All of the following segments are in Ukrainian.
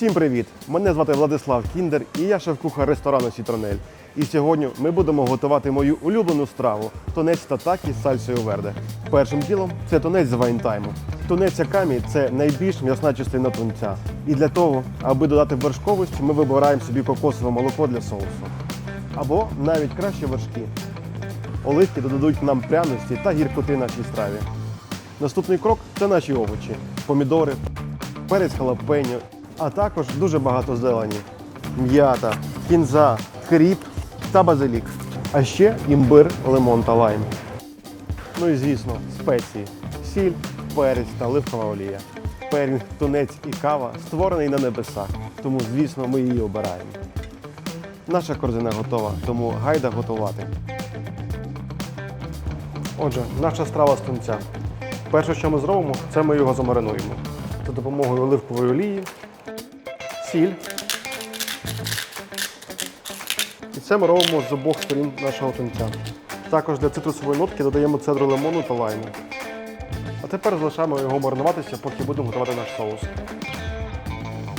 Всім привіт! Мене звати Владислав Кіндер і я шеф-кухар ресторану Сітронель. І сьогодні ми будемо готувати мою улюблену страву тунець татакі з сальсою верде. Першим ділом це тунець з вайнтайму. Тунець акамі це найбільш м'ясна частина тунця. І для того, аби додати вершковості, ми вибираємо собі кокосове молоко для соусу. Або навіть краще вершки. Оливки додадуть нам пряності та гіркоти нашій страві. Наступний крок це наші овочі: помідори, перець халапеньо, а також дуже багато зелені, м'ята, кінза, кріп та базилік. А ще імбир, лимон та лайм. Ну і звісно, спеції, сіль, перець та оливкова олія. Перінг, тунець і кава створений на небесах, тому, звісно, ми її обираємо. Наша корзина готова, тому гайда готувати. Отже, наша страва з тунця. Перше, що ми зробимо, це ми його замаринуємо. За допомогою оливкової олії, сіль. І це ми робимо з обох сторін нашого тунця. Також для цитрусової нотки додаємо цедру лимону та лайму. А тепер залишаємо його маринуватися, поки будемо готувати наш соус.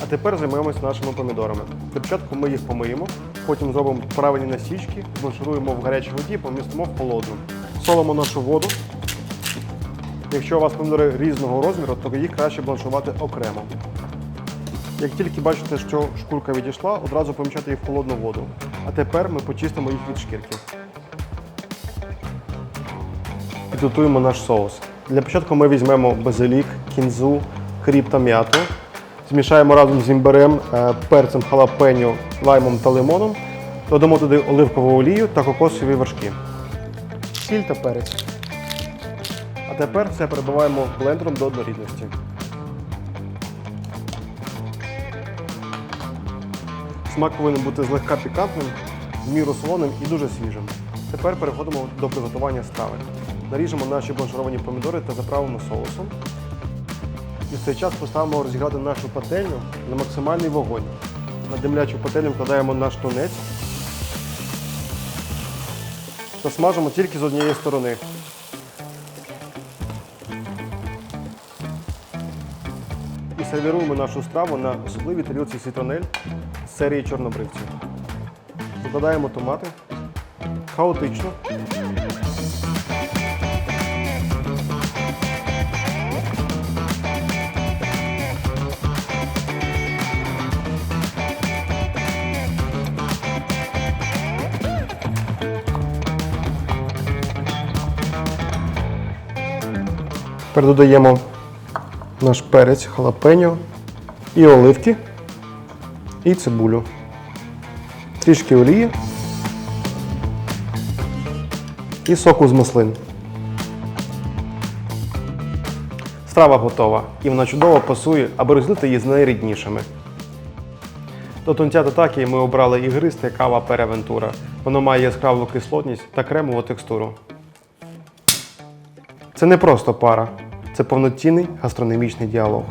А тепер займаємося нашими помідорами. Для початку ми їх помиємо, потім зробимо правильні насічки, бланшируємо в гарячій воді, помістимо в холодну. Солимо нашу воду. Якщо у вас помідори різного розміру, то їх краще бланшувати окремо. Як тільки бачите, що шкурка відійшла, одразу поміщати їх в холодну воду. А тепер ми почистимо їх від шкірки. Підготуємо наш соус. Для початку ми візьмемо базилік, кінзу, хріб та м'яту. Змішаємо разом з імбирем, е, перцем, халапеньо, лаймом та лимоном. Додамо туди оливкову олію та кокосові вершки. Сіль та перець. А тепер все перебиваємо блендером до однорідності. Смак повинен бути злегка пікантним, в міру солоним і дуже свіжим. Тепер переходимо до приготування страви. Наріжемо наші бланшировані помідори та заправимо соусом. І в цей час поставимо розіграти нашу пательню на максимальний вогонь. На димлячу пательню вкладаємо наш тунець та смажимо тільки з однієї сторони. Сервіруємо нашу страву на особливій тарілці сітронель з серії чорнобривців. Викладаємо томати хаотично. Тепер додаємо наш перець, халапеньо і оливки, і цибулю. Трішки олії і соку з маслин. Страва готова і вона чудово пасує, аби розділити її з найріднішими. До тунця татакі ми обрали ігристе кава перевентура. Воно має яскраву кислотність та кремову текстуру. Це не просто пара, це повноцінний гастрономічний діалог.